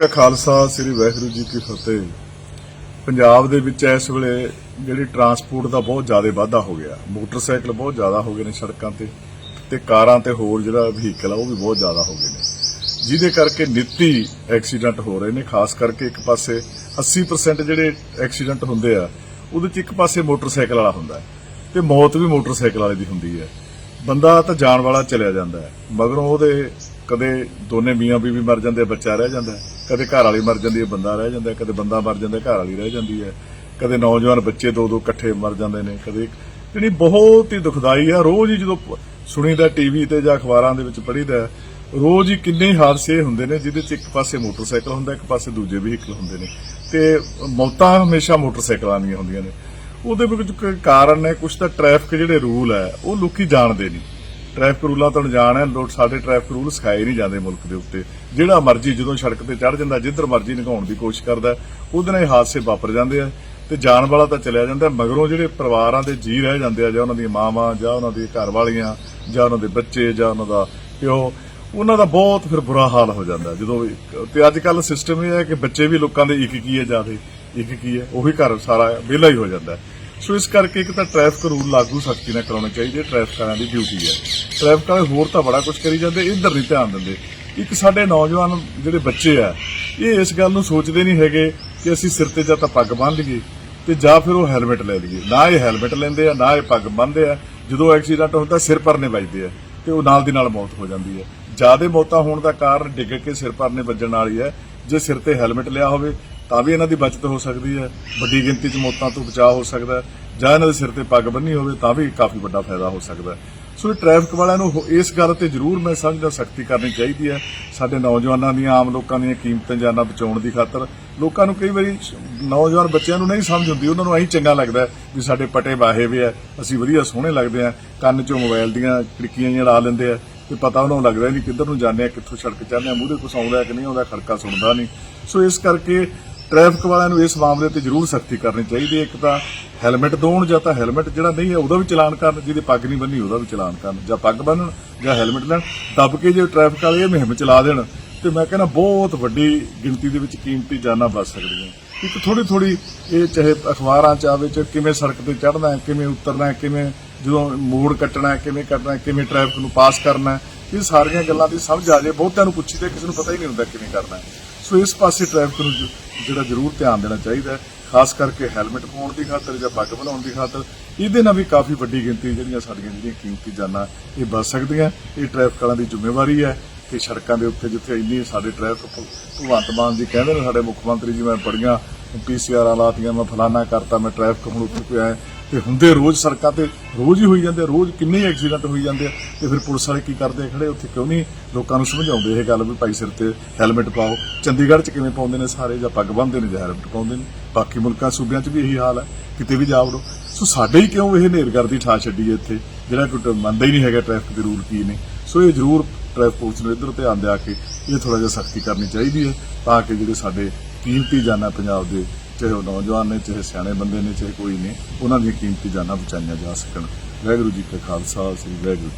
ਕਾ ਖਾਲਸਾ, ਸ੍ਰੀ ਵਾਹਿਗੁਰੂ ਜੀ ਕੀ ਫਤਿਹ। ਪੰਜਾਬ ਦੇ ਵਿੱਚ ਇਸ ਵੇਲੇ ਜਿਹੜੀ ਟਰਾਂਸਪੋਰਟ ਦਾ ਬਹੁਤ ਜ਼ਿਆਦਾ ਵਾਧਾ ਹੋ ਗਿਆ। ਮੋਟਰਸਾਈਕਲ ਬਹੁਤ ਜ਼ਿਆਦਾ ਹੋ ਗਏ ਨੇ ਸੜਕਾਂ ਤੇ ਤੇ ਕਾਰਾਂ ਤੇ ਹੋਰ ਜਿਹੜਾ ਵਹੀਕਲ ਆ, ਉਹ ਵੀ ਬਹੁਤ ਜ਼ਿਆਦਾ ਹੋ ਗਏ ਨੇ। ਜਿਹਦੇ ਕਰਕੇ ਨਿੱਤੀ ਐਕਸੀਡੈਂਟ ਹੋ ਰਹੇ ਨੇ, ਖਾਸ ਕਰਕੇ ਇੱਕ ਪਾਸੇ 80% ਜਿਹੜੇ ਐਕਸੀਡੈਂਟ ਹੁੰਦੇ ਆ, ਉਹਦੇ ਚ ਇੱਕ ਪਾਸੇ ਮੋਟਰਸਾਈਕਲ ਵਾਲਾ ਹੁੰਦਾ ਹੈ ਤੇ ਮੌਤ ਵੀ ਮੋਟਰਸਾਈਕਲ ਵਾਲੇ ਦੀ ਹੁੰਦੀ ਹੈ। ਬੰਦਾ ਤਾਂ ਜਾਣ ਵਾਲਾ ਚਲਿਆ ਜਾਂਦਾ ਹੈ, ਮਗਰੋਂ ਉਹਦੇ ਕਦੇ ਦੋਨੇ ਮੀਆਂ ਬੀਵੀ ਮਰ ਜਾਂਦੇ ਬੱਚਾ ਰਹਿ ਜਾਂਦਾ ਹੈ। ਕਦੇ ਘਰ ਵਾਲੀ ਮਰ ਜਾਂਦੀ ਹੈ, ਬੰਦਾ ਰਹਿ ਜਾਂਦਾ ਕਦੇ ਬੰਦਾ ਮਰ ਜਾਂਦਾ ਘਰ ਵਾਲੀ ਰਹਿ ਜਾਂਦੀ ਹੈ। ਕਦੇ ਨੌਜਵਾਨ ਬੱਚੇ ਦੋ ਦੋ ਇਕੱਠੇ ਮਰ ਜਾਂਦੇ ਨੇ, ਕਦੇ ਜਿਹੜੀ ਬਹੁਤ ਹੀ ਦੁਖਦਾਈ ਆ, ਰੋਜ਼ ਹੀ ਜਦੋਂ ਪ- ਸੁਣੀਦਾ ਟੀਵੀ ਤੇ ਜਾਂ ਅਖਬਾਰਾਂ ਦੇ ਵਿੱਚ ਪੜ੍ਹੀਦਾ, ਰੋਜ਼ ਹੀ ਕਿੰਨੇ ਹਾਦਸੇ ਹੁੰਦੇ ਨੇ, ਜਿਹਦੇ ਚ ਇੱਕ ਪਾਸੇ ਮੋਟਰਸਾਈਕਲ ਹੁੰਦਾ, ਇੱਕ ਪਾਸੇ ਦੂਜੇ ਵਹੀਕਲ ਹੁੰਦੇ ਨੇ। ਤੇ ਮੌਤਾਂ ਹਮੇਸ਼ਾ ਮੋਟਰਸਾਈਕਲਾਂ ਦੀਆਂ ਹੁੰਦੀਆਂ ਨੇ। ਉਹਦੇ ਵਿੱਚ ਕਾਰਨ ਹੈ ਕੁਝ ਤਾਂ ਟ੍ਰੈਫਿਕ ਜਿਹੜੇ ਰੂਲ ਹੈ, ਉਹ ਲੋਕੀ ਜਾਣਦੇ ਨਹੀਂ। ਟ੍ਰੈਫਿਕ ਰੂਲਾਂ ਤੋਂ ਅਣਜਾਣ ਹੈ। ਲੋਕ ਸਾਡੇ ਟ੍ਰੈਫਿਕ ਰੂਲ ਸਿਖਾਏ ਨਹੀਂ ਜਾਂਦੇ ਮੁਲਕ ਦੇ ਉੱਤੇ। ਜਿਹੜਾ ਮਰਜ਼ੀ ਜਦੋਂ ਸੜਕ ਤੇ ਚੜ ਜਾਂਦਾ, ਜਿੱਧਰ ਮਰਜ਼ੀ ਲੰਘਾਉਣ ਦੀ ਕੋਸ਼ਿਸ਼ ਕਰਦਾ, ਉਹਦੇ ਨਾਲ ਹਾਦਸੇ ਵਾਪਰ ਜਾਂਦੇ ਆ। ਤੇ ਜਾਨ ਵਾਲਾ ਤਾਂ ਚਲਿਆ ਜਾਂਦਾ ਮਗਰੋਂ ਜਿਹੜੇ ਪਰਿਵਾਰਾਂ ਦੇ ਜੀ ਰਹਿ ਜਾਂਦੇ ਆ, ਜਾਂ ਉਹਨਾਂ ਦੀਆਂ ਮਾਵਾਂ, ਜਾਂ ਉਹਨਾਂ ਦੀ ਘਰ ਵਾਲੀਆਂ ਜਾਂ ਉਹਨਾਂ ਦੇ ਬੱਚੇ, ਜਾਂ ਉਹਨਾਂ ਦਾ ਪਿਓ, ਉਹਨਾਂ ਦਾ ਬਹੁਤ ਫਿਰ ਬੁਰਾ ਹਾਲ ਹੋ ਜਾਂਦਾ। ਜਦੋਂ ਤੇ ਅੱਜ ਕੱਲ ਸਿਸਟਮ ਇਹ ਹੈ ਕਿ ਬੱਚੇ ਵੀ ਲੋਕਾਂ ਦੇ ਇੱਕ ਕੀ ਹੈ ਜਿਆਦੇ। ਇੱਕ ਕੀ ਹੈ ਉਹੀ ਘਰ ਸਾਰਾ ਵਿਹਲਾ ਹੀ ਹੋ ਜਾਂਦਾ। ਹੈ ਸੋ ਇਸ ਕਰਕੇ ਇੱਕ ਤਾਂ ਟ੍ਰੈਫਿਕ ਰੂਲ ਲਾਗੂ ਸਖਤੀ ਨਾਲ ਕਰਾਉਣੇ ਚਾਹੀਦੇ ਟ੍ਰੈਫਿਕ ਦੀ ਡਿਊਟੀ ਹੈ। ਟ੍ਰੈਫਿਕ ਵਾਲੇ ਹੋਰ ਤਾਂ ਬੜਾ ਕੁਝ ਕਰੀ ਜਾਂਦੇ, ਇੱਧਰ ਨਹੀਂ ਧਿਆਨ ਦਿੰਦੇ। ਇੱਕ ਸਾਡੇ ਨੌਜਵਾਨ ਜਿਹੜੇ ਬੱਚੇ ਆ, ਇਹ ਇਸ ਗੱਲ ਨੂੰ ਸੋਚਦੇ ਨਹੀਂ ਹੈਗੇ ਕਿ ਅਸੀਂ ਸਿਰ ਤੇ ਜਾਂ ਤਾਂ ਪੱਗ ਬੰਨ੍ਹ ਲਈਏ ਤੇ ਜਾਂ ਫਿਰ ਉਹ ਹੈਲਮਟ ਲੈ ਲਈਏ। ਨਾ ਇਹ ਹੈਲਮਟ ਲੈਂਦੇ ਆ, ਨਾ ਇਹ ਪੱਗ ਬੰਨ੍ਹਦੇ ਆ। ਜਦੋਂ ਐਕਸੀਡੈਂਟ ਹੁੰਦਾ, ਸਿਰ ਪਰਨੇ ਵੱਜਦੇ ਆ ਤੇ ਉਹ ਨਾਲ ਦੀ ਨਾਲ ਮੌਤ ਹੋ ਜਾਂਦੀ ਹੈ। ਜ਼ਿਆਦਾ ਮੌਤਾਂ ਹੋਣ ਦਾ ਕਾਰਨ ਡਿੱਗ ਕੇ ਸਿਰ ਪਰਨੇ ਵੱਜਣ ਵਾਲੀ ਹੈ। ਜੇ ਸਿਰ ਤੇ ਹੈਲਮਟ ਲਿਆ ਹੋਵੇ ਤਾਂ ਵੀ ਇਹਨਾਂ ਦੀ ਬਚਤ ਹੋ ਸਕਦੀ ਹੈ, ਵੱਡੀ ਗਿਣਤੀ 'ਚ ਮੌਤਾਂ ਤੋਂ ਬਚਾਅ ਹੋ ਸਕਦਾ ਜਾਂ ਇਹਨਾਂ ਦੇ ਸਿਰ ਤੇ ਪੱਗ ਬੰਨੀ ਹੋਵੇ ਤਾਂ ਵੀ ਕਾਫੀ ਵੱਡਾ ਫਾਇਦਾ ਹੋ ਸਕਦਾ ਸੋ ਇਹ ਟ੍ਰੈਫਿਕ ਵਾਲਿਆਂ ਨੂੰ ਇਸ ਗੱਲ ਤੇ ਜ਼ਰੂਰ ਮੈਂ ਸਮਝਦਾ ਸਖਤੀ ਕਰਨੀ ਚਾਹੀਦੀ ਹੈ। ਸਾਡੇ ਨੌਜਵਾਨਾਂ ਦੀਆਂ, ਆਮ ਲੋਕਾਂ ਦੀਆਂ ਕੀਮਤਾਂ ਜਾਨਾਂ ਬਚਾਉਣ ਦੀ ਖਾਤਰ, ਲੋਕਾਂ ਨੂੰ ਕਈ ਵਾਰੀ ਨੌਜਵਾਨ ਬੱਚਿਆਂ ਨੂੰ ਨਹੀਂ ਸਮਝ ਹੁੰਦੀ, ਉਹਨਾਂ ਨੂੰ ਐਂ ਚੰਗਾ ਲੱਗਦਾ ਵੀ ਸਾਡੇ ਪਟੇ ਵਾਹੇ ਵੀ ਆ, ਅਸੀਂ ਵਧੀਆ ਸੋਹਣੇ ਲੱਗਦੇ ਆ ਕੰਨ 'ਚੋਂ ਮੋਬਾਈਲ ਦੀਆਂ ਖਿੜਕੀਆਂ ਜਿਹੀਆਂ ਲਾ ਲੈਂਦੇ ਆ ਤੇ ਪਤਾ ਉਹਨਾਂ ਨੂੰ ਲੱਗਦਾ ਹੀ ਨਹੀਂ ਕਿੱਧਰ ਨੂੰ ਜਾਂਦੇ ਆ, ਕਿੱਥੋਂ ਸੜਕ ਚੜ੍ਹਦੇ ਆ ਮੂਹਰੇ ਕੁਛ ਆਉਂਦਾ ਕਿ ਨਹੀਂ ਆਉਂਦਾ, ਖੜਕਾ ਸੁਣਦਾ ਨਹੀਂ। ਸੋ ਇਸ ਕਰਕੇ ਟ੍ਰੈਫਿਕ ਵਾਲਿਆਂ ਨੂੰ ਇਸ ਮਾਮਲੇ ਤੇ ਜ਼ਰੂਰ ਸਖਤੀ ਕਰਨੀ ਚਾਹੀਦੀ ਹੈ। ਇੱਕ ਤਾਂ ਹੈਲਮਟ ਦੋਣ ਜਾਂ ਤਾਂ ਹੈਲਮਟ ਜਿਹੜਾ ਨਹੀਂ ਹੈ, ਉਹਦਾ ਵੀ ਚਲਾਨ ਕਰਨ, ਜਿਹਦੇ ਪੱਗ ਨਹੀਂ ਬੰਨੀ ਉਹਦਾ ਵੀ ਚਲਾਨ ਕਰਨ। ਜਾਂ ਪੱਗ ਬੰਨਣ ਜਾਂ ਹੈਲਮਟ ਲੈਣ। ਦੱਬ ਕੇ ਜੇ ਟ੍ਰੈਫਿਕ ਵਾਲੇ ਇਹ ਮੁਹਿੰਮ ਚਲਾ ਦੇਣ, ਤੇ ਮੈਂ ਕਹਿੰਦਾ ਬਹੁਤ ਵੱਡੀ ਗਿਣਤੀ ਦੇ ਵਿੱਚ ਕੀਮਤੀ ਜਾਨਾਂ ਬਚ ਸਕਦੀਆਂ। ਇੱਕ ਥੋੜੀ ਥੋੜੀ ਇਹ ਚਾਹੇ ਅਖਬਾਰਾਂ ਚ ਆਵੇ ਚ ਕਿਵੇਂ ਸੜਕ ਤੇ ਚੜਨਾ ਹੈ, ਕਿਵੇਂ ਉਤਰਨਾ ਹੈ, ਕਿਵੇਂ ਜਦੋਂ ਮੋੜ ਕੱਟਣਾ ਹੈ, ਕਿਵੇਂ ਕੱਟਣਾ ਹੈ, ਕਿਵੇਂ ਟ੍ਰੈਫਿਕ ਨੂੰ ਪਾਸ ਕਰਨਾ ਹੈ, ਇਹ ਸਾਰੀਆਂ ਗੱਲਾਂ ਦੀ ਸਮਝ ਆ ਜਾਏ ਬਹੁਤਿਆਂ ਨੂੰ ਪੁੱਛੀ ਤੇ ਕਿਸੇ ਨੂੰ ਪਤਾ ਹੀ ਨਹੀਂ ਹੁੰਦਾ ਕਿਵੇਂ ਕਰਨਾ ਹੈ। ਸੋ ਇਸ ਪਾਸੇ ਟ੍ਰੈਫਿਕ ਨੂੰ ਜਿਹੜਾ ਜ਼ਰੂਰ ਧਿਆਨ ਦੇਣਾ ਚਾਹੀਦਾ ਹੈ, ਖਾਸ ਕਰਕੇ ਹੈਲਮਟ ਪਾਉਣ ਦੀ ਖਾਤਰ ਜਾਂ ਪੱਗ ਬਣਾਉਣ ਦੀ ਖਾਤਰ, ਇਹਦੇ ਨਾਲ ਵੀ ਕਾਫੀ ਵੱਡੀ ਗਿਣਤੀ ਜਿਹੜੀਆਂ ਸਾਡੀਆਂ ਜਿਹੜੀਆਂ ਕੀਮਤੀ ਜਾਨਾਂ ਇਹ ਬਚ ਸਕਦੀਆਂ ਇਹ ਟ੍ਰੈਫਿਕ ਵਾਲਿਆਂ ਦੀ ਜ਼ਿੰਮੇਵਾਰੀ ਹੈ ਕਿ ਸੜਕਾਂ ਦੇ ਉੱਤੇ ਜਿੱਥੇ ਇੰਨੀ ਸਾਡੇ ਟ੍ਰੈਫਿਕ ਭਗਵੰਤ ਮਾਨ ਜੀ ਕਹਿੰਦੇ ਨੇ, ਸਾਡੇ ਮੁੱਖ ਮੰਤਰੀ ਜੀ ਮੈਂ ਬੜੀਆਂ ਪੀਸੀਆਰ ਲਾਤੀਆਂ, ਮੈਂ ਫਲਾਨਾ ਕਰਤਾ, ਮੈਂ ਟ੍ਰੈਫਿਕ ਹੁਣ ਉੱਥੇ ਪਿਆ ਤੇ ਹੁੰਦੇ ਰੋਜ਼ ਸੜਕਾਂ ਤੇ ਰੋਜ਼ ਹੀ ਹੋਈ ਜਾਂਦੇ ਆ, ਰੋਜ਼ ਕਿੰਨੇ ਐਕਸੀਡੈਂਟ ਹੋਈ ਜਾਂਦੇ ਆ ਤੇ ਫਿਰ ਪੁਲਿਸ ਵਾਲੇ ਕੀ ਕਰਦੇ ਆ ਖੜੇ? ਉੱਥੇ ਕਿਉਂ ਨਹੀਂ ਲੋਕਾਂ ਨੂੰ ਸਮਝਾਉਂਦੇ ਇਹ ਗੱਲ ਵੀ ਭਾਈ ਸਿਰ ਤੇ ਹੈਲਮਟ ਪਾਓ। ਚੰਡੀਗੜ੍ਹ 'ਚ ਕਿਵੇਂ ਪਾਉਂਦੇ ਨੇ ਸਾਰੇ ਜਾਂ ਪੱਗ ਬੰਨ੍ਹਦੇ ਨੇ ਜਾਂ ਹੈਲਮਟ ਪਾਉਂਦੇ ਨੇ? ਬਾਕੀ ਮੁਲਕਾਂ ਸੂਬਿਆਂ 'ਚ ਵੀ ਇਹੀ ਹਾਲ ਹੈ ਕਿਤੇ ਵੀ ਜਾ ਵੜੋ ਸੋ ਸਾਡੇ ਹੀ ਕਿਉਂ ਇਹ ਨੇਰਗਰਦੀ ਠਾ ਛੱਡੀ ਹੈ ਇੱਥੇ? ਜਿਹੜਾ ਕੋਈ ਮੰਨਦਾ ਹੀ ਨਹੀਂ ਹੈਗਾ ਟ੍ਰੈਫਿਕ ਦੇ ਰੂਲ ਕੀ ਨੇ। ਸੋ ਇਹ ਜ਼ਰੂਰ ਟ੍ਰੈਫਿਕ ਪੁਲਿਸ ਨੂੰ ਇੱਧਰ ਧਿਆਨ ਆ ਕੇ ਇਹ ਥੋੜਾ ਜਿਹਾ ਸਖਤੀ ਕਰਨੀ ਚਾਹੀਦੀ ਹੈ ਤਾਂ ਕਿ ਜਿਹੜੇ ਸਾਡੇ ਕੀਮਤੀ ਜਾਨਾਂ ਪੰਜਾਬ ਦੇ, ਚਾਹੇ ਉਹ ਨੌਜਵਾਨ ਨੇ, ਚਾਹੇ ਸਿਆਣੇ ਬੰਦੇ ਨੇ, ਚਾਹੇ ਕੋਈ ਨੇ, ਉਹਨਾਂ ਦੀਆਂ ਕੀਮਤੀ ਜਾਨਾਂ ਬਚਾਈਆਂ ਜਾ ਸਕਣ। ਵਾਹਿਗੁਰੂ ਜੀ ਕਾ ਖਾਲਸਾ, ਸ੍ਰੀ ਵਾਹਿਗੁਰੂ